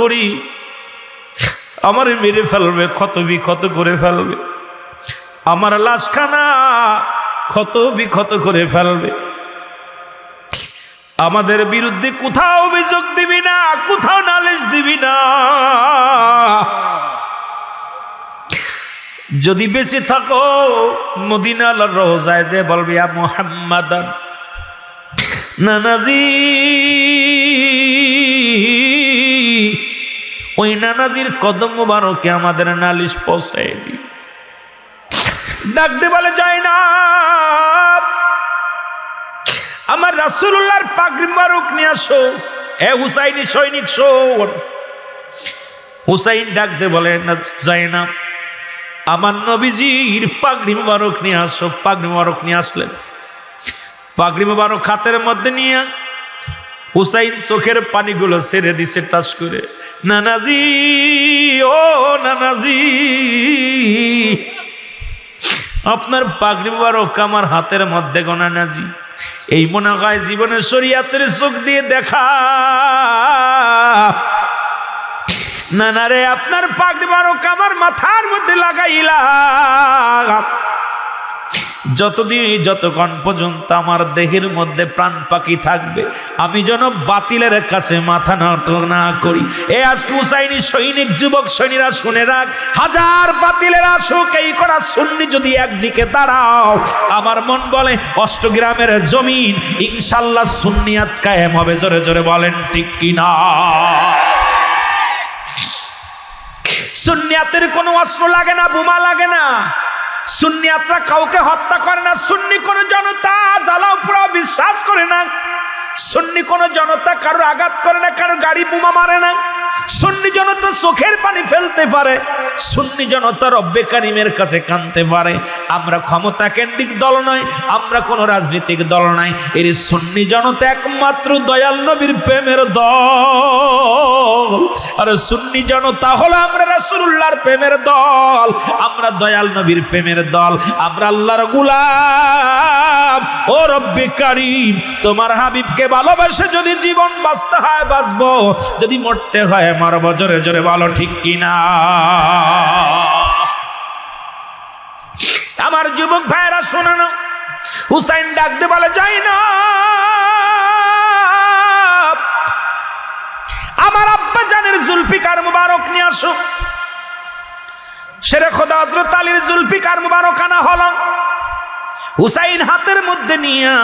করি, আমারে মেরে ফেলবে, ক্ষত বিক্ষত করে ফেলবে। আমার লাশখানা ক্ষত বিক্ষত করে ফেলবে। আমাদের বিরুদ্ধে কোথাও অভিযোগ দিবি না, কোথাও নালিশ দিবি না। যদি বেঁচে থাকো মদিনাল রোজায় যে বলবি মোহাম্মদান নানাজি। ওই নানাজির কদম বারোকে আমাদের নালিশ পৌঁছায় দি ডাকতে বলে যায় না আমার রাসুল্লাহর পাগড়ি মারুক নিয়ে আসো। এ হুসাইনি সৈনিক, শোন। হুসাইন ডাকতে বলে না যায় না আমার নবীজির পাগড়ি মুবারক নিয়ে আসো। পাগড়ি মুবারক নিয়ে আসলেন পাগড়ি মুবারক হাতের মধ্যে নিয়ে হুসাইন চোখের পানিগুলো ছেড়ে দিছে টাস করে। নানাজি, ও নানাজি। আপনার পাগড়ি মুবারক আমার হাতের মধ্যে গো নানাজি। এই মনে হয় জীবনে শরিয়াতের চোখ দিয়ে দেখা। না না রে, আপনার পাগড়ি বারক আমার মাথার মধ্যে লাগাইলাম যতদিন, যতক্ষণ পর্যন্ত আমার দেহের মধ্যে প্রাণ পাখি থাকবে, আমি যেন বাতিলের কাছে মাথা নত না করি। এ আজকে হুসাইনি সৈনিক, যুবক সৈনীরা শুনে রাখ, হাজার বাতিলের আসুক, এই করা সুন্নি যদি একদিকে দাঁড়াও, আমার মন বলে, অষ্টগ্রামের জমিন, ইনশাল্লাহ সুন্নিয়াত কায়েম হবে, জোরে জোরে বলেন ঠিক কিনা? সুন্নিয়াতের কোনো অস্ত্র লাগে না, বোমা লাগে না। সুন্নিয়াতরা কাউকে হত্যা করে না, সুন্নি কোনো জনতা দালাও পুরো বিশ্বাস করে না, সুন্নি কোনো জনতা কারও আঘাত করে না কারও গাড়ি বোমা মারে না, সুন্নি জনতা চোখের পানি ফেলতে পারে, সুন্নি জনতা রব্বে কারিমের কাছে কানতে পারে। আমরা ক্ষমতা কেন্দ্রিক দল নয়, আমরা কোনো রাজনৈতিক দল নয়, এর সুন্নি জনতা একমাত্র দয়াল নবীর প্রেমের দল। আর সুন্নি জনতা হলো আমরা রাসূলুল্লাহর প্রেমের দল, আমরা দয়াল নবীর প্রেমের দল, আমরা আল্লাহর গুলাম। ও রব্বে কারিম, তোমার হাবিবকে ভালোবাসে যদি জীবন বাঁচতে হয়, বাঁচবো। যদি মরতে হয়, মারব জোরে জোরে ভালো ঠিক কিনা? আমার যুবক ভাইরা শোনো না। হুসাইন ডাকতে বলে যাই না আমার আব্বা জানের জুলফিকার মুবারক নিয়ে আসো। সেরে খোদা হজরত আলীর জুলফিকার মুবারক আনা হল। হুসাইন হাতের মধ্যে নিয়া,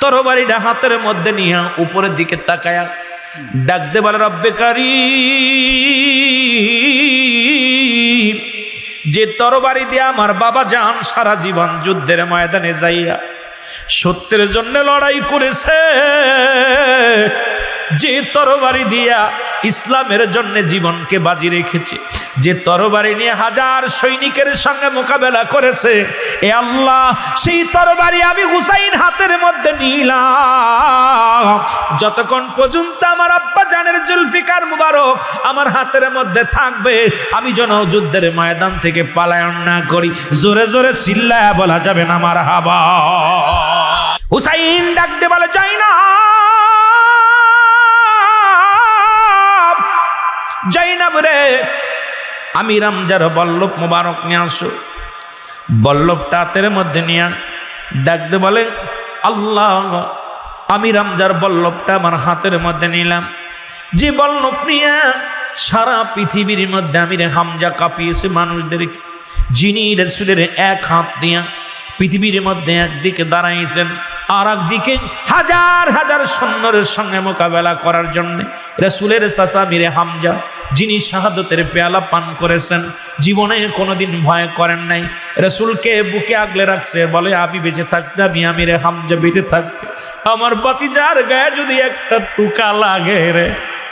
তরবারিটা হাতের মধ্যে নিয়া উপরের দিকে তাকায়া ডাকতে বলে, রব্বে কারি যে তরবারি দিয়ে আমার বাবা যান সারা জীবন যুদ্ধের ময়দানে যাইয়া সত্যের জন্য লড়াই করেছে যে তরবারি দিয়া ইসলামের জন্য জীবনকে বাজি রেখেছে, যে তরবারি নিয়ে হাজার সৈনিকের সঙ্গে মোকাবেলা করেছে, এ আল্লাহ, সেই তরবারি আমি হুসাইন হাতের মধ্যে নিলাম। যতক্ষণ পর্যন্ত আমার আব্বা জানের জুলফিকার মুবারক আমার হাতের মধ্যে থাকবে, আমি যেন যুদ্ধের ময়দান থেকে পালায়ন না করি। জোরে জোরে চিল্লায় বলা যাবে না আমার হাবা হুসাইন ডাকতে বলে, যাই না জাইনাব রে। আমি রামজার বল্লভ মোবারক নিয়ে আসো। বল্লভটা হাতের মধ্যে নিয়ে ডাকতে বলে আল্লাহ আমি রামজার বল্লভটা আমার হাতের মধ্যে নিলাম। যে বল্লভ নিয়ে সারা পৃথিবীর মধ্যে আমি রে হামজা কাঁপিয়েছে মানুষদেরকে যিনি রসুলের এক হাত দিয়া পৃথিবীর মধ্যে একদিকে দাঁড়াইছেন আর একদিকে হাজার হাজার সৈন্যের সঙ্গে মোকাবেলা করার জন্য রসুলের চাচা মিরে হামজা, যিনি শাহাদতের পেয়ালা পান করেছেন, জীবনে কোনোদিন ভয় করেন নাই। রসুলকে বুকে আগলে রাখছে, বলে, আমি বেঁচে থাকতে, আমি আমিরে হামজা বেঁচে থাকতে আমার বাতিজার গায়ে যদি একটা টুকা লাগে রে,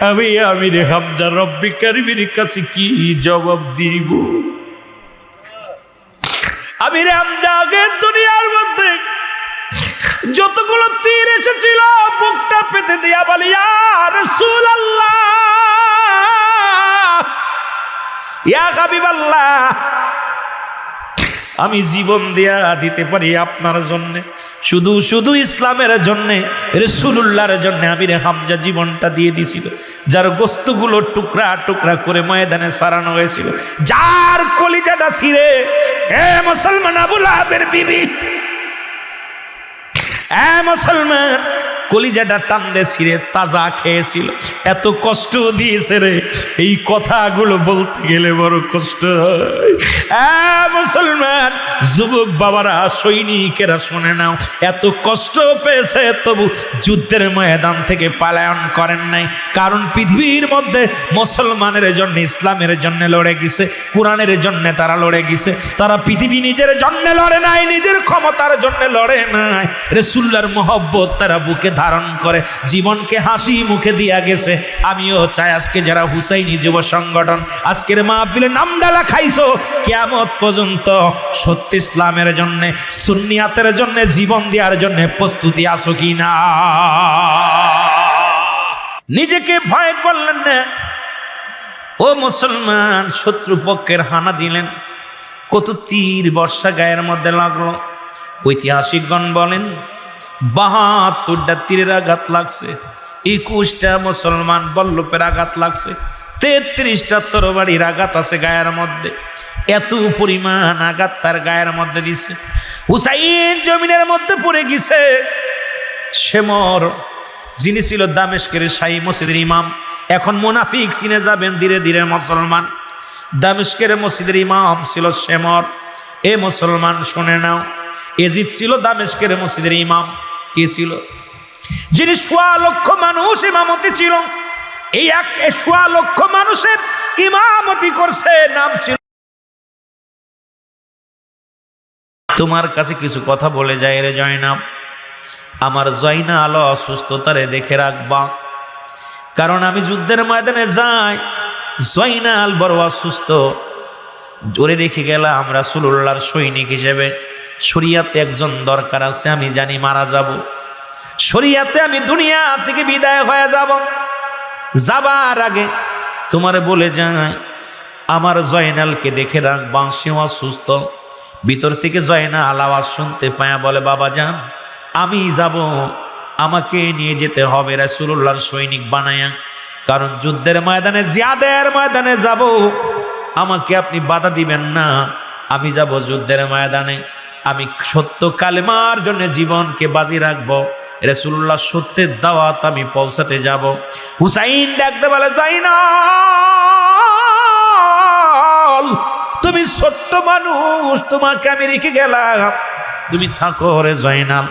আমি আমিরে হামজা রব্বি কারিবির কাছে কি জবাব দিব? আমি রামজাগে দুনিয়ার মধ্যে যতগুলো তীর এসেছিল, বুকটা পেতে দিয়া বলি আর সুল আল্লাহ আমি জীবন দেয়া দিতে পারি আপনার জন্যে, শুধু শুধু ইসলামের জন্যে রসুল্লাহর জন্য আমির হামজা জীবনটা দিয়ে দিছিল, যার গোস্তগুলো টুকরা টুকরা করে ময়দানে সারানো হয়েছিল, যার কলিজাটা ছিঁড়ে, এ মুসলমান আবুল আহাবের বিবি এ মুসলমান কলিজাটা টান্দে ছিঁড়ে তাজা খেয়েছিল। এত কষ্ট দিয়েছে রে। এই কথাগুলো বলতে গেলে বড় কষ্ট মুসলমান, যুবক বাবারা, সৈনিকেরা শুনে নাও। এত কষ্ট পেয়েছে, তবু যুদ্ধের ময়দান থেকে পালায়ন করেন নাই। কারণ পৃথিবীর মধ্যে মুসলমানের জন্য, ইসলামের জন্য লড়ে গেছে, কোরআনের জন্য তারা লড়ে গেছে। তারা পৃথিবী নিজের জন্য লড়ে নাই, নিজের ক্ষমতার জন্য লড়ে নাই। রেসুল্লার মোহব্বত তারা বুকে ধারণ করে। জীবনকে হাসি মুখে দিয়া গেছে। আমিও চাই আজকে যারা হুসাইনি যুব সংগঠন, আজকের মাহফিলে নাম ডালা খাইছো, কেয়ামত পর্যন্ত সত্য ইসলামের জন্য, সুন্নিয়াতের জন্য, জীবন দেওয়ার জন্য প্রস্তুতি আছো কি না নিজেকে ভয় করলেন না? ও মুসলমান, শত্রুপক্ষের হানা দিলেন। কত তীর বর্ষা গায়ের মধ্যে লাগল। ঐতিহাসিকগণ বলেন বাহাত্তরটা তীরের আঘাত লাগছে, একুশটা মুসলমান বল্লভের আঘাত লাগছে, তেত্রিশটা তরবারির আঘাত আছে গায়ের মধ্যে। এত পরিমাণ আঘাত তার গায়ের মধ্যে দিছে। হুসাইন জমিনের মধ্যে পড়ে গেছে। শেমর যিনি ছিল দামেশকের শাহী মসজিদের ইমাম, এখন মুনাফিক চিনে যাবেন ধীরে ধীরে মুসলমান। দামেশকের মসজিদের ইমাম ছিল শেমর এ মুসলমান শুনে নাও, এজিদ ছিল দামেশকের মসজিদের ইমাম। কে ছিল? যিনি সোয়া লক্ষ মানুষ ইমামতি ছিল এই এক সোয়া লক্ষ মানুষের ইমামতি করছে নাম ছিল। তোমার কাছে কিছু কথা বলে যায় রে জয়নাব। আমার জয়না আলো অসুস্থতারে দেখে রাখবা। কারণ আমি যুদ্ধের ময়দানে যাই জয়নাল বড় অসুস্থ। জোরে রেখে গেলাম আমরা সুলুল্লার সৈনিক হিসেবে। শরিয়াতে একজন দরকার আছে, আমি জানি মারা যাব। শরিয়াতে আমি দুনিয়া থেকে বিদায় হয়ে যাব। যাবার আগে তোমারে বলে যায়, আমার জয়নালকে দেখে রাখবা সেও অসুস্থ ভিতর থেকে জয়নাল আওয়াজ শুনতে পায়া, বলে, বাবা যান, আমি যাব। আমাকে নিয়ে যেতে হবে রাসুল্লাহর সৈনিক বানায়া। কারণ যুদ্ধের ময়দানে, জিয়াদের ময়দানে যাব। আমাকে আপনি বাধা দিবেন না। আমি যাব যুদ্ধের ময়দানে। আমি সত্য কালেমার জন্য জীবনকে বাজি রাখব। রসুল্লাহ সত্যের দাওয়াত আমি পৌঁছাতে যাব। হুসাইন ডাকতে বলে যাই না তুমি ছোট্ট মানুষ, তোমাকে আমি রেখে গেলাম। তুমি থাকো রে জয়নাল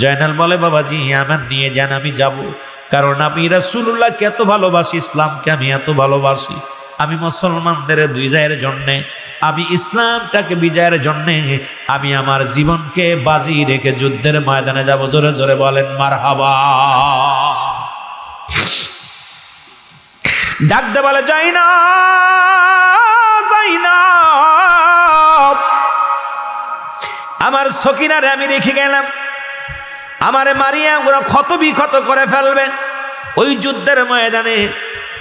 জয়নাল বলে, বাবাজি, আমার নিয়ে যান, আমি যাব। কারণ আমি রাসুল্লাহকে এত ভালোবাসি, ইসলামকে আমি এত ভালোবাসি। আমি মুসলমানদের দুই বিজয়ের জন্যে আমি ইসলামটাকে বিজয়ের জন্যে আমি আমার জীবনকে বাজি রেখে যুদ্ধের ময়দানে যাব। জোরে জোরে বলেন মার হাবা ডাকতে বলে, যাই না না। আমার সকিনারে আমি রেখে গেলাম। আমারে মারিয়া ওরা ক্ষত বিক্ষত করে ফেলবে। ওই যুদ্ধের ময়দানে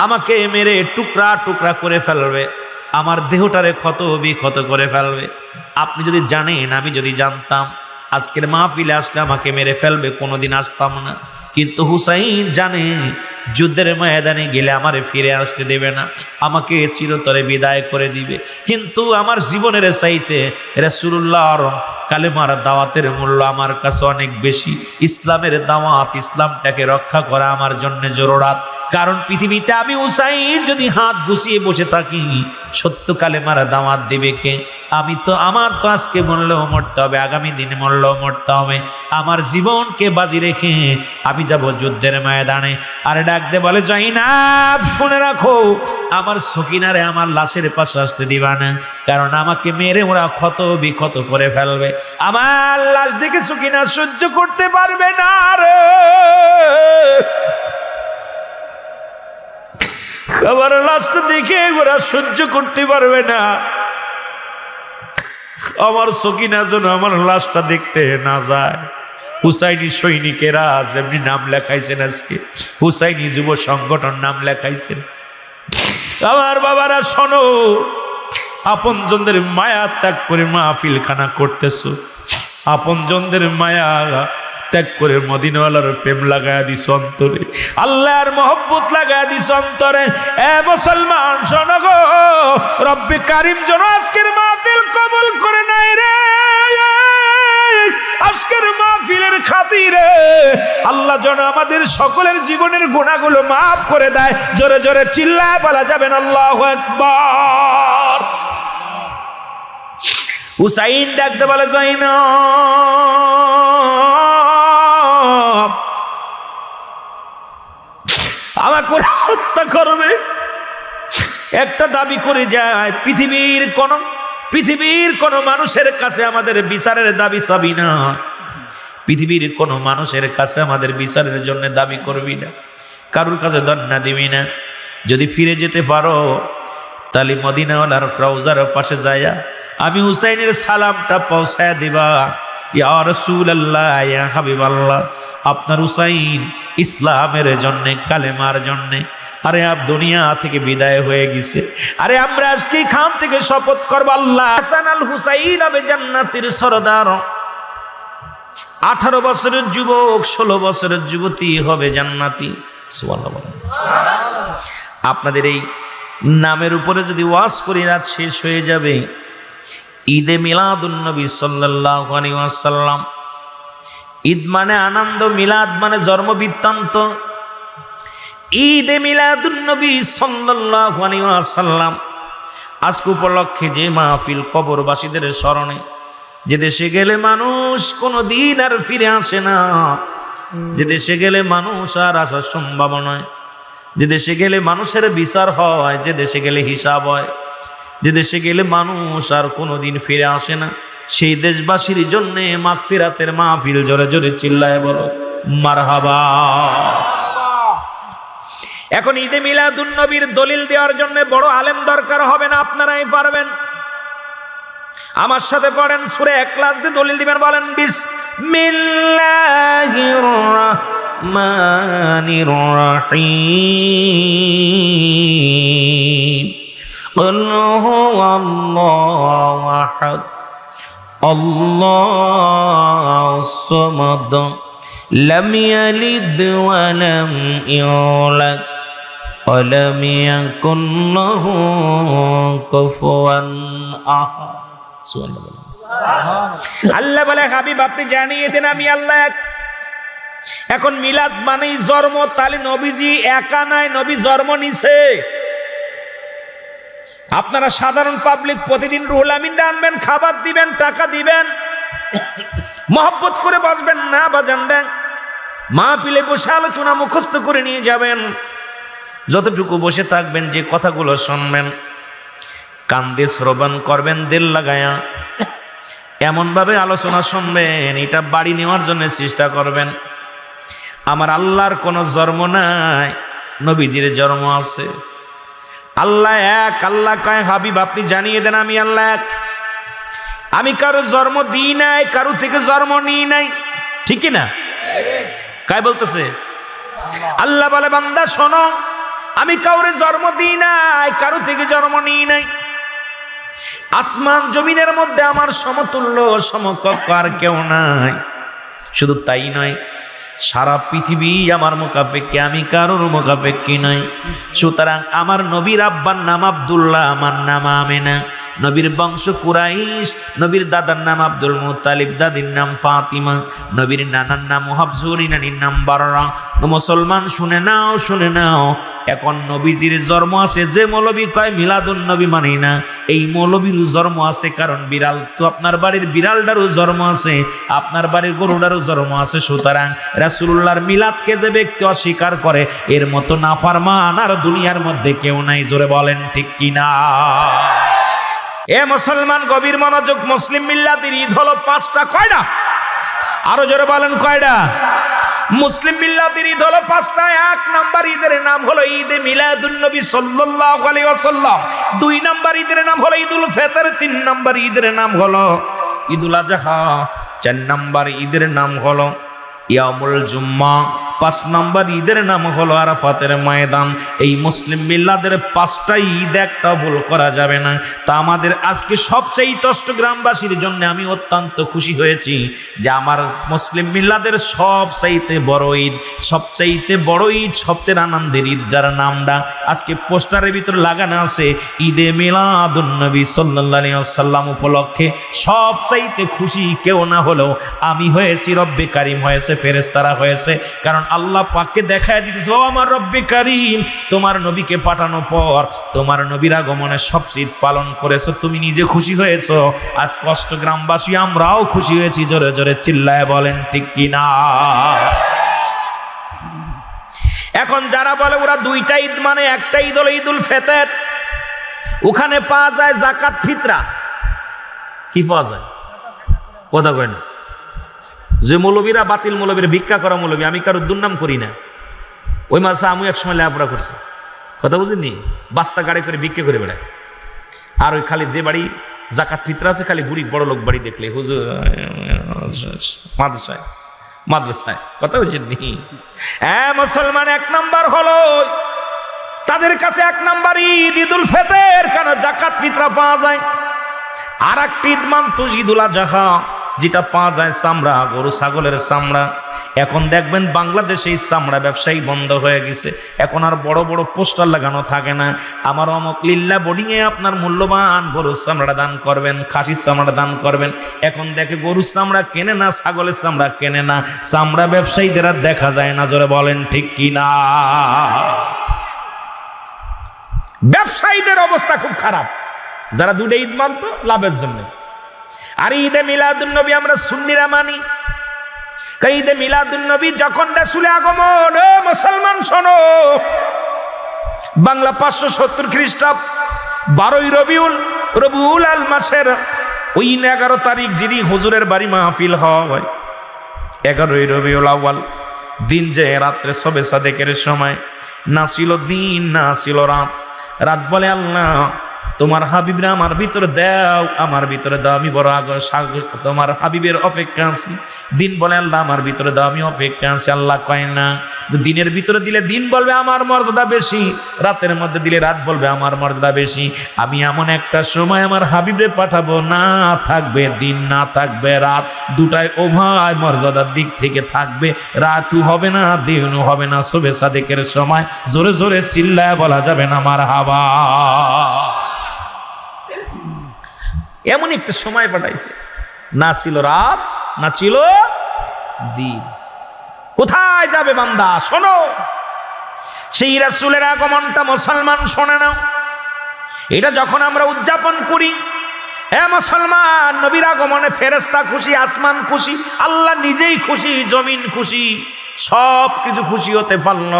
আমাকে মেরে টুকরা টুকরা করে ফেলবে। আমার দেহটারে ক্ষত বিক্ষত করে ফেলবে। আপনি যদি জানেন, আমি যদি জানতাম, আজকের মাহফিলে আসলে আমাকে মেরে ফেলবে, কোনোদিন আসতাম না। কিন্তু হুসাইন জানে, যুদ্ধের ময়দানে গেলে আমারে ফিরে আসতে দেবে না, আমাকে চিরতরে বিদায় করে দিবে। কিন্তু আমার জীবনের চাইতে রাসূলুল্লাহর কালেমার দাওয়াতের মূল্য আমার কাছে অনেক বেশি। ইসলামের দাওয়াত ইসলামটাকে রক্ষা করা আমার জন্য জরুরাত কারণ পৃথিবীতে আমি উসাইন যদি হাত গুছিয়ে বসে থাকি, সত্য কালেমার দাওয়াত দেবে কে? আমি তো, আমার তো আজকে মরলেও মরতে হবে, আগামী দিনে মরলেও মরতে হবে। আমার জীবনকে বাজি রেখে আমি যাব যুদ্ধের ময়দানে। আর ডাকতে বলে যাই না শুনে রাখো, আমার সকিনারে আমার লাশের পাশে আসতে দিবা না। কারণ আমাকে মেরে ওরা ক্ষত বিক্ষত করে ফেলবে। আমার লাশ দেখে সকিনা সহ্য করতে পারবে না রে। আমার লাশটা দেখে ওরা সহ্য করতে পারবে না। আমার সকিনা যেন আমার লাশটা দেখতে না যায়। হুসাইনি সৈনিকেরা যেমনি নাম লেখাইছেন আজকে, হুসাইনি যুব সংগঠন নাম লেখাইছেন। আমার বাবারা শোনো আপনজনদের মায়া ত্যাগ করে মাহফিল খানা করতেছো। আপনজনদের মায়া ত্যাগ করে মদিনওয়ালার প্রেম লাগায় দিস অন্তরে। আল্লাহর মহব্বত লাগায় দিস অন্তরে। এ মুসলমান শোনগ রব্বি কারিম যেন আজকের মাহফিল কবুল করে নাই রে। আজকের মাহফিলের খাতিরে আল্লাহ যেন আমাদের সকলের জীবনের গুণাগুলো মাফ করে দেয়। জোরে জোরে চিল্লায় বলা যাবেন আল্লাহ একবার হুসাইন ডাকতে বলে যাই না আমার করে হত্যা করবে। একটা দাবি করে যায়, পৃথিবীর কোন পৃথিবীর কোন মানুষের কাছে আমাদের বিচারের দাবি চাবি না। পৃথিবীর কোন মানুষের কাছে আমাদের বিচারের জন্য দাবি করবি না। কারোর কাছে দন্না দিবি না। যদি ফিরে যেতে পারো, তাহলে মদিনাওয়ালার ট্রাউজার পাশে যায়া আমি হুসাইনের সালামটা পৌঁছায় দিবা। ইয়া রসুল আল্লাহ ইয়া হাবিব আপনার হুসাইন ইসলামের জন্যে, কালেমার জন্যে, আরে আপ দুনিয়া থেকে বিদায় হয়ে গেছে। আরে আমরা আজকে খান থেকে শপথ করব, আল্লাহ হাসান আল হুসাইন হবে জান্নাতের সরদার। আঠারো বছরের যুবক, ষোলো বছরের যুবতী হবে জান্নাতি। আপনাদের এই নামের উপরে যদি ওয়াজ করি, রাত শেষ হয়ে যাবে। ঈদে মিলাদুন্নবী সাল্লাল্লাহু আলাইহি ওয়াসাল্লাম। ঈদ মানে আনন্দ, মিলাদ মানে জন্ম বৃত্তান্ত ঈদে মিলাদুন্নবী সাল্লাল্লাহু আলাইহি ওয়াসাল্লাম আজকে উপলক্ষে যে মাহফিল কবরবাসীদের স্মরণে, যে দেশে গেলে মানুষ কোনো দিন আর ফিরে আসে না। যে দেশে গেলে মানুষ আর আসার সম্ভাবনা যে দেশে গেলে মানুষের বিচার হয়, যে দেশে গেলে হিসাব হয়। যে দেশে গেলে মানুষ আর কোনোদিন ফিরে আসে না। সেই দেশবাসীর জন্য মাগফিরাতের মাহফিল জোরে জোরে চিল্লায় বলো, মারহাবা। এখন ঈদে মিলাদুন নবীর দলিল দেওয়ার জন্য বড় আলেম দরকার হবে না, আপনারাই পারবেন। আমার সাথে পড়েন সুরে এক ক্লাস দিয়ে দলিল দিবেন, বলেন বিস মিল্লাহির الله أحد الله الصمد لم يلد ولم يولد ولم يكن له كفوا أحد سبحان الله আল্লাহ বলে হাবিব আপনি জানিয়ে দেন আমি আল্লাহ এক এখন মিলাদ মানেই জন্ম তাহলে নবীজি একা নাই নবী জন্ম নিছে আপনারা সাধারণ পাবলিক প্রতিদিন রুহুল আমিনরা আনবেন, খাবার দিবেন, টাকা দিবেন, মহব্বত করে বাঁচবেন না বাজান দেন মা পিলে বসে আলোচনা মুখস্থ করে নিয়ে যাবেন। যতটুকু বসে থাকবেন, যে কথাগুলো শুনবেন, কান্দে শ্রবণ করবেন, দিল লাগায়া। এমনভাবে আলোচনা শুনবেন, এটা বাড়ি নেওয়ার জন্য চেষ্টা করবেন। আমার আল্লাহর কোনো জন্ম নাই, নবীজির জন্ম আছে। আল্লাহ এক, আল্লাহ কয়, হাবিব, আপনি জানিয়ে দেন আমি আল্লাহ এক। আমি কারও জন্ম দিই নাই, কারও থেকে জন্ম নিই নাই। ঠিকই না? কায় বলতেছে? আল্লাহ বলে, বান্দা, শোনো, আমি কাউরে জন্ম দিই নাই, কারও থেকে জন্ম নিই নাই। আসমান জমিনের মধ্যে আমার সমতুল্য, সমকক্ষ আর কেউ নাই। শুধু তাই নয় সারা পৃথিবী আমার মোকাফেককে আমি কারোর মোকাফেক্কি নাই। সুতরাং আমার নবীর আব্বার নাম আবদুল্লাহ, আমার নাম আমেনা। নবীর বংশ কুরাইশ, নবীর দাদার নাম আব্দুল মুতালিব দাদির নাম ফাতিমা, নবীর নানার নাম হাফজুরি নানির নাম বাররা। মুসলমান, শুনে নাও শুনে নাও, এখন নবীজির জন্ম আছে যে মৌলবী কয়, মিলাদুন নবী মানি না। এই মৌলবীর জন্ম আছে কারণ বিড়াল তো আপনার বাড়ির বিড়ালটারও জন্ম আছে, আপনার বাড়ির গরুটারও জন্ম আছে। সুতরাং রাসুল্লাহর মিলাদকে যে ব্যক্তি অস্বীকার করে, এর মতো নাফারমান আর দুনিয়ার মধ্যে কেউ নাই, জোরে বলেন ঠিক কিনা? এ মুসলমান গভীর মনোযোগ মুসলিম মিল্লাতের ঈদ হলো পাঁচটা কয়টা? আরও জোরে বলেন কয়টা? মুসলিম মিল্লাতের ঈদ হলো পাঁচটা, এক নাম্বার ঈদের নাম হলো ঈদে মিলাদুন নবী সাল্লাল্লাহু আলাইহি ওয়াসাল্লাম। দুই নাম্বার ঈদের নাম হলো ঈদুল ফিতর, তিন নাম্বার ঈদের নাম হলো ঈদুল আজহা। চার নাম্বার ঈদের নাম হলো ইয়ামুল জুম্মা। পাঁচ নম্বর ঈদের নাম হলো আরাফাতের ময়দান। এই মুসলিম মিল্লাদের পাঁচটা ঈদ একটা ভুল করা যাবে না। তা আমাদের আজকে সবচেয়ে তষ্ট গ্রামবাসীর জন্য আমি অত্যন্ত খুশি হয়েছি যে আমার মুসলিম মিল্লাদের সবচাইতে বড় ঈদ, সবচাইতে বড় ঈদ, সবচেয়ে আনন্দের ঈদটার নামটা আজকে পোস্টারের ভিতরে লাগানো আছে, ঈদে মিলাদুন্নবী সাল্লাহ সাল্লাম উপলক্ষে সবচাইতে খুশি কেউ না হলেও আমি হয়েছি রব্বে কারিম, হয়েছে ফেরেস্তারা হয়েছে। কারণ আল্লাহ পাককে দেখায় দিতেছে, ও আমার রব্বে কারিম, তোমার নবীকে পাঠানো পর তোমার নবীর আগমনে সব ঈদ পালন করেছ, তুমি নিজে খুশি হয়েছো। আজ কষ্ট গ্রামবাসী, আমরাও খুশি হয়েছি। জোরে জোরে চিল্লায় বলেন, ঠিক কিনা এখন যারা বলে, ওরা দুইটা ঈদ মানে একটা ঈদ হলো ঈদুল ফেতের, ওখানে পাওয়া যায় জাকাত ফিতরা। কি পাওয়া যায়? কথা কয় না। যে মৌলবীরা বাতিল মৌলবীরা ভিক্ষা করা মৌলবী, আমি কারোর দুর্নাম করি না। ওই মাসে আমি এক সময় লেখাপড়া করছি। কথা বুঝিনি বাস্তা গাড়ি করে ভিক্ষা করে বেড়ায়। আর ওই খালি যে বাড়ি জাকাত ফিতরা আছে, খালি বুড়ি বড় লোক বাড়ি দেখলে, হুজুর, মাদ্রাসায় মাদ্রাসায়। কথা বুঝেননি? হ্যাঁ মুসলমান, এক নাম্বার হলো, তাদের কাছে এক নাম্বার ঈদ, ঈদুল ফেতের, কেন জাকাত ফিতরা পাওয়া যায়? আর একটি ঈদ মানত ঈদুল আজহা। যেটা পাওয়া যায় চামড়া, গরু, ছাগলের চামড়া। এখন দেখবেন বাংলাদেশে এই চামড়া ব্যবসায়ী বন্ধ হয়ে গেছে। এখন আর বড় বড় পোস্টার লাগানো থাকে না। আমার অমক লিল্লা বোর্ডিংয়ে আপনার মূল্যবান গরুর চামড়া দান করবেন, খাসির চামড়া দান করবেন। এখন দেখে গরুর চামড়া কেনে না, ছাগলের চামড়া কেনে না। চামড়া ব্যবসায়ীদের আর দেখা যায় না, জোরে বলেন ঠিক কি না? ব্যবসায়ীদের অবস্থা খুব খারাপ। যারা দুটো ঈদ মানত, লাভের জন্য। আর ঈদে মিলাদুন্নবী আমরা সুন্নিরা মানি। ঈদে মিলাদুন্নবী যখন রাসুলে আগমন, ও মুসলমান শোনো, বাংলা পাঁচশো সত্তর খ্রিস্টাব্দ, বারোই রবিউল রবিউল আল মাসের ওই এগারো তারিখ যিনি হুজুরের বাড়ি মাহফিল হয়, এগারোই রবিউল আওয়াল দিন যে রাত্রে সবে সাদেকের সময়, না ছিল দিন, না ছিল রাত রাত বলে আল্লাহ তোমার হাবিবরা আমার ভিতরে দাও, আমার ভিতরে দাও, আমি বড় আগ তোমার হাবিবের অপেক্ষা আছি। দিন বলে আল্লাহ, আমার ভিতরে দাও, আমি অপেক্ষা আছি। আল্লাহ কয় না দিনের ভিতরে দিলে দিন বলবে আমার মর্যাদা বেশি, রাতের মধ্যে দিলে রাত বলবে আমার মর্যাদা বেশি। আমি এমন একটা সময় আমার হাবিবে পাঠাবো, না থাকবে দিন, না থাকবে রাত। দুটাই উভয় মর্যাদার দিক থেকে থাকবে। রাতও হবে না, দিনও হবে না। শোভে সাদেকের সময় জোরে জোরে চিল্লায় বলা যাবে না আমার হাবা এমন একটা সময় পাঠাইছে। না ছিল রাত, না ছিল দিন। কোথায় যাবে বান্দা? শোনো। সেই রাসুলের আগমনটা মুসলমান শোনে না এটা যখন আমরা উদযাপন করি হ্যাঁ মুসলমান, নবীর আগমনে ফেরেস্তা খুশি, আসমান খুশি, আল্লাহ নিজেই খুশি, জমিন খুশি সব কিছু খুশি হতে পারল।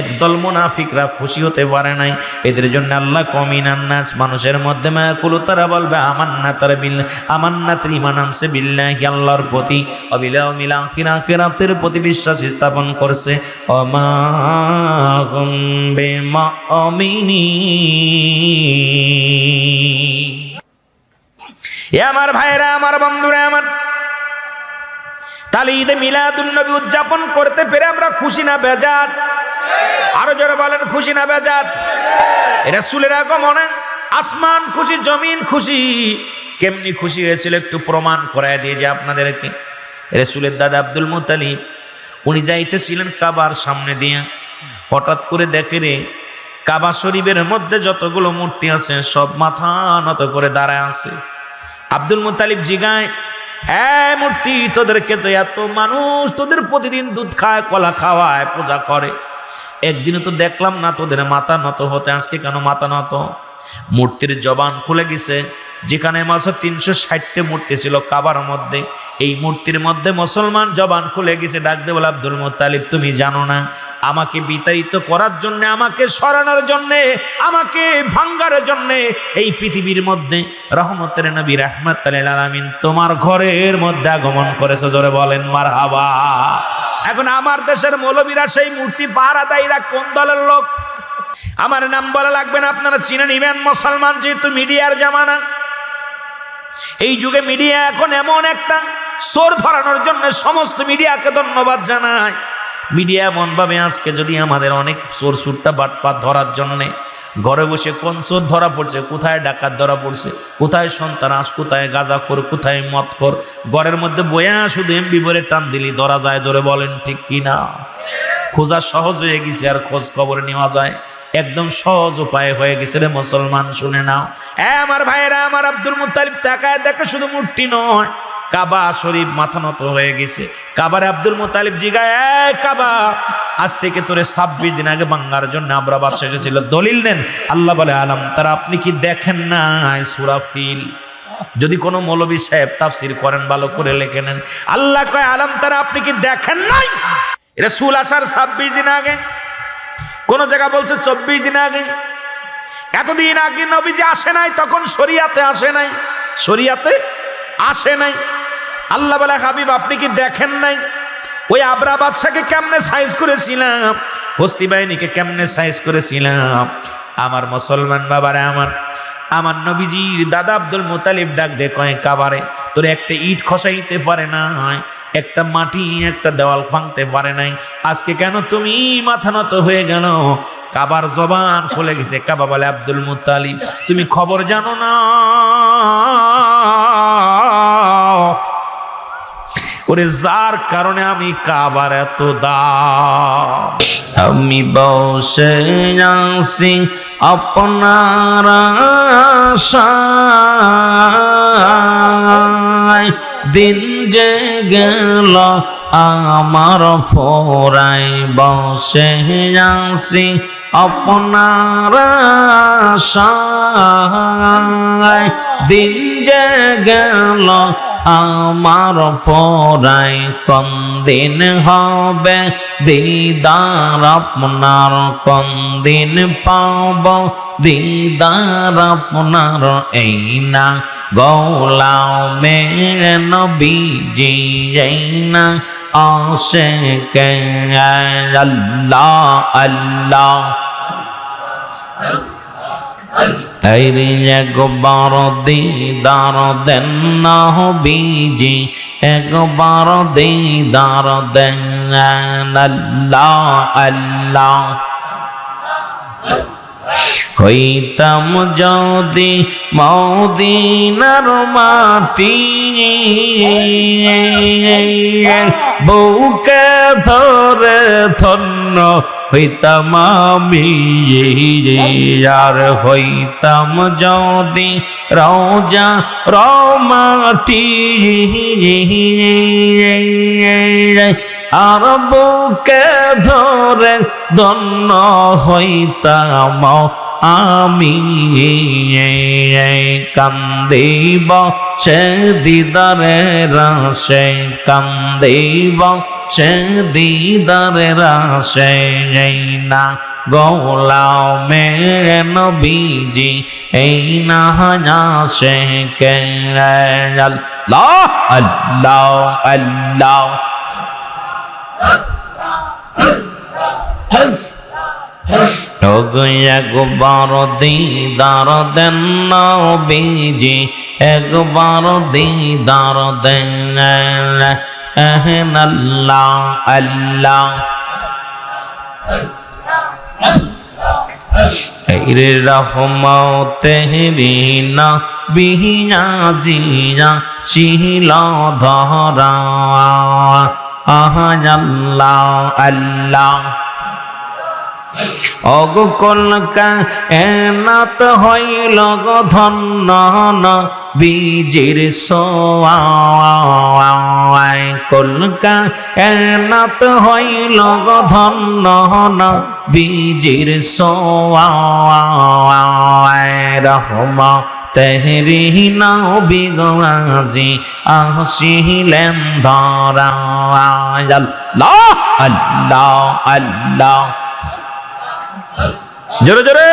একদল মুনাফিকরা খুশি হতে পারে নাই। এদের জন্য আল্লাহ কমিনান নাচ মানুষের মধ্যে মায়াকুলো তারা বলবে আমান্না তারা বিল আমান্না ত্রিমান আনছে বিল্লাহি আল্লাহর প্রতি। অবিলা মিলা কিরা কেরাতের প্রতি বিশ্বাস স্থাপন করছে। অমা মা অমিনী আমার ভাইরা আমার বন্ধুরা, আমার তাহলে ঈদে মিলাদুন্নবী উদযাপন করতে পেরে আমরা খুশি না, বেজার। আরও যারা বলেন, খুশি না বেজার রাসূলের আগমনে আসমান খুশি, জমিন খুশি। কেমনি খুশি হয়েছিল একটু প্রমাণ করায় দিয়ে যে আপনাদেরকে। রসুলের দাদা আব্দুল মুতালিব, উনি যাইতেছিলেন কাবার সামনে দিয়ে। হঠাৎ করে দেখে রে, কাবা শরীফের মধ্যে যতগুলো মূর্তি আছে, সব মাথা নত করে দাঁড়ায় আছে। আব্দুল মুতালিব জিগায়, এ মূর্তি, তোদেরকে তো এত মানুষ, তোদের প্রতিদিন দুধ খায়, কলা খাওয়ায়, পূজা করে। একদিনে তো দেখলাম না তোদের মাথা নত হতে আজকে কেন মাথা নত? মূর্তির জবান খুলে গেছে। যেখানে মাসে তিনশো ষাটটি মূর্তি ছিল কাবার মধ্যে। এই মূর্তির মধ্যে মুসলমান জবান খুলে গেছে ডাক দে বলে, আব্দুল মোত্তালিব, তুমি জানো না, আমাকে বিতাড়িত করার জন্য, আমাকে সরানোর জন্যে, আমাকে ভাঙ্গার জন্যে, এই পৃথিবীর মধ্যে রহমতের নবী রাহমাত আলামিন তোমার ঘরের মধ্যে আগমন করেছে। জোরে বলেন মার এখন আমার দেশের মৌলবীরা সেই মূর্তি পাহারা দায়ীরা কোন দলের লোক? আমার নাম বলা লাগবে না, আপনারা চিনে নিবেন, মুসলমান যেহেতু মিডিয়ার জামানা। এই যুগে মিডিয়া এখন এমন একটা সোর ধরানোর জন্য সমস্ত মিডিয়াকে ধন্যবাদ জানায়। মিডিয়া এমনভাবে আজকে যদি আমাদের অনেক চোর সুরটা বাটপাত ধরার জন্যে, ঘরে বসে কোন চোর ধরা পড়ছে, কোথায় ডাকাত ধরা পড়ছে, কোথায় সন্তানাস কোথায় গাঁজাখোর, কোথায় মদখোর, ঘরের মধ্যে বয়া শুধু এমবি বলে টান দিলি, ধরা যায় জোরে বলেন ঠিক কি না খোঁজা সহজ হয়ে গেছে আর খোঁজ খবর নেওয়া যায়। একদম সহজ উপায় হয়ে গেছে রে মুসলমান, শুনে নাও। আমার ভাইয়েরা, আমার আব্দুল মুতালিব তাকায় দেখে, শুধু মূর্তি নয়, কাবা শরীফ মাথা নত হয়ে গেছে। কাবার আব্দুল মুতালিব জিগায়, "এ কাবা, আজ থেকে তোরে ছাব্বিশ দিন আগে বাংলার জন্য আব্রাবাদ এসেছিল। দলিল নেন। আল্লাহ বলে, আলম, তারা আপনি কি দেখেন না সুরাফিল যদি কোনো মৌলবী সাহেব তাফসির করেন, ভালো করে লেখে নেন। আল্লাহ কয়, আলম, তারা আপনি কি দেখেন নাই? এটা সুল আসার ছাব্বিশ দিন আগে কোন জায়গা বলছে চব্বিশ দিন আগে। এতদিন আগে নবীজি আসে নাই, তখন শরিয়াতে আসে নাই। শরিয়াতে আসে নাই। আল্লাহ বলে, হাবিব, আপনি কি দেখেন নাই? ওই আবরা বাচ্চাকে কেমনে সাইজ করেছিলাম? হস্তি বাহিনীকে কেমনে সাইজ করেছিলাম? আমার মুসলমান বাবারে, আমার আমার নবীজির দাদা আব্দুল মোতালিব ডাক দে কয়, কাবারে, তোর একটা ইট খসাইতে পারে না একটা মাটি, একটা দেওয়াল ভাঙতে পারে নাই, আজকে কেন তুমি মাথা নত হয়ে গেল? কাবার জবান খুলে গেছে, কাবা বলে, আব্দুল মুতালিব, তুমি খবর জানো না? ওরে, যার কারণে আমি কাবার এত দাম। আমি বসে আছি আপনার দিন যে গেল আমার ফোরাই বসে আছি আপনার আশায়। দিন যে গেল, আমার ফোরাই কোন দিন হবে দিদার আপনার কোন দিন পাব, দিদার আপনার এই না গৌলাও মে নবীজি এই না আল্লাহ আল্লাহ। তাইরে একবার দিদার দেন না হবিজি একবার দিদার দেন আল্লাহ আল্লাহ। হইতাম যদি মদিনার মাটি বউকে ধরে ধন্য হইতাম আমি। আর হইতাম যদি রওজা রমাটি আর বুকে ধরে দন্ন হইতাম, আমি কান্দিব, সে দিদারে রাশে কান্দিব, সে দিদারে রাশে না গৌলাও মে নবীজি, এই না হাসে কে আল্লাহ আল্লাহ আল্লাহ। একবার দিদার দেন নবীজি একবার দিদার দেন। আল্লাহ আল্লাহ রে রহমতে রিনা বিহিয়া জিয়া, শিল ধরা। আহ আল্লাহ আল্লাহ। অগ কলকা এনাত হইল ধন্য বীজের সোয়াই কলকা এনাত হইল ধন্য বীজের সোয়াই রহম তেহরি নাও বিগবাজি আসিলেন ধরা আল্লাহ আল্লাহ আল্লাহ। জোরে জোরে।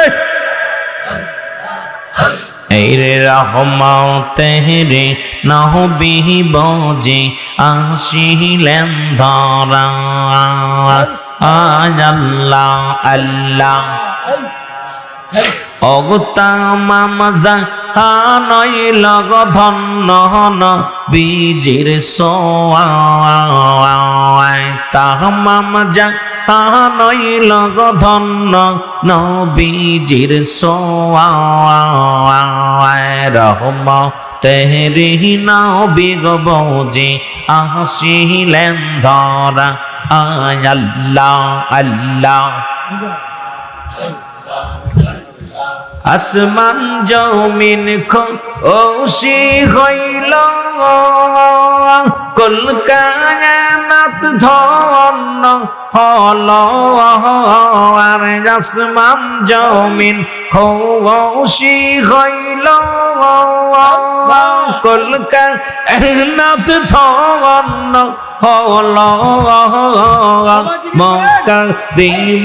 এরে রহমাও তেহরে নহবি বজে আসিলেন ধরা। আল্লাহ আল্লাহ। ধন্য বীজির সোয়ায় তাহমাম যা নইল ধন্য নবীজির সোয়ায় রহম তেহরি নবী গবজি আসিলেন ধরা আয় আল্লাহ আল্লাহ। আসমান জমিন খি হইল। কলকাত ধন্য হল। আর আসমান জমিন খুশি হইল কলকায়ানাত ধন্য হল মক্কা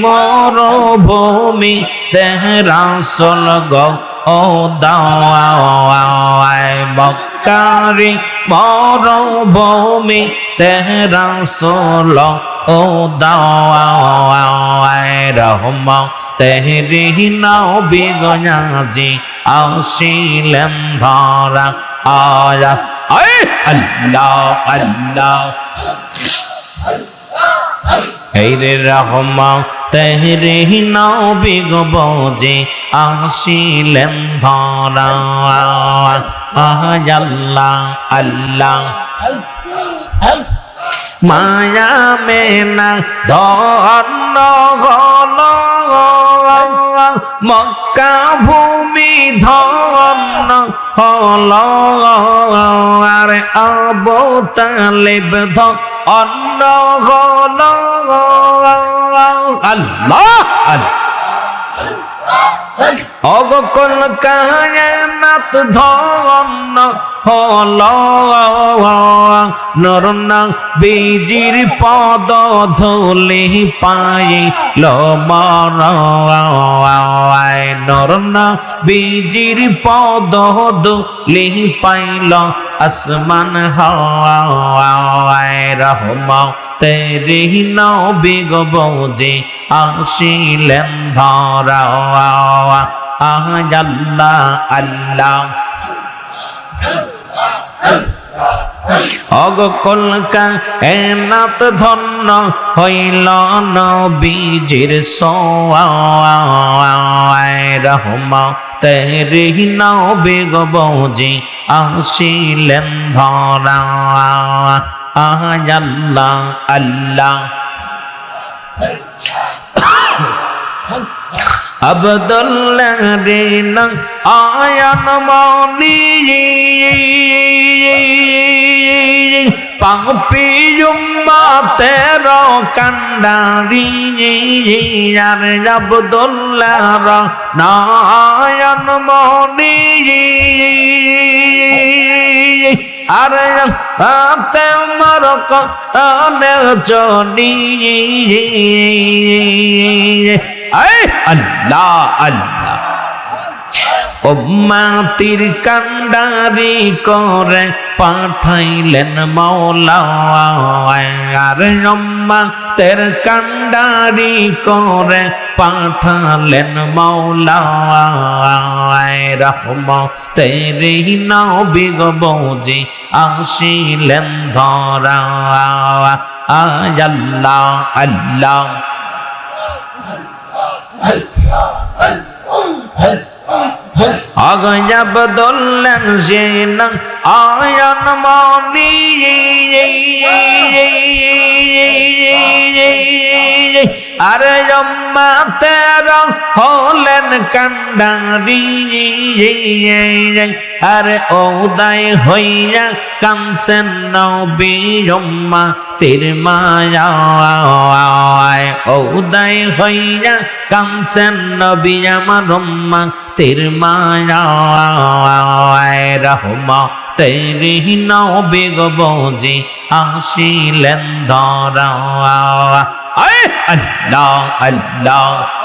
মর ভূমি তেহরা সলগ ও দাওয়ায় মক্কারি মর ভূমি তেহরা সল ও দাওয়ায় রহম তেহরি নাও বিগয়াজি আসিলেন ধরা আয়া আল্লাহ আল্লাহ হেরে রহমা তেহরে নবী গবজে আসিলেন ধরা আল্লাহ আল্লাহ মায়া মেনা ধন্য হল মক্কা ভূমি ধন্য হল আর আবু তালেব ধন্য হল আল্লাহ। অগকল কায়নাত ধন্য হল নরনা বীজির পদ ধুলি পাই লমর নরনা বীজির পদ ধুলি পাইল আসমান হাওয়ায় রহম। তেরি নবী গবজে আসিলেন ধরা আল্লাহ আল্লাহ। অগ কলকা এনাত ধন্য হইল নবীজির সোয়ায়। তেরি নবী আসিলেন ধরা। আহ আল্লাহ আবদুল্লাহ রিন আয়ান মনি পাপি জুম্মা তের কান্ডারি আর আবদুল্লাহ নায়ন মনি আর তোমার কানে জনি আল্লাহ আল্লাহ উম্মাতির কান্ডারি করে পাঠাইলেন মৌলা আর উম্মা তের কান্ডারি করে পাঠালেন মৌলা রহম তেরি নবী গবজি আসিলেন ধরা। আয় আল্লাহ আল্লাহ। অগজব দোলন আয়ন মনি আরে জম্মা তের হলেন কান্ডারি আরে ওদায় হইয়া কানসেন নবী জম্মা তীর মায়া ওদায় হইয়া কানসেন নবী আমার রম্মা তীর মায়া রহমা তেরি নবী গবজি আসিলেন ধরা। আল্লাহ আল্লাহ।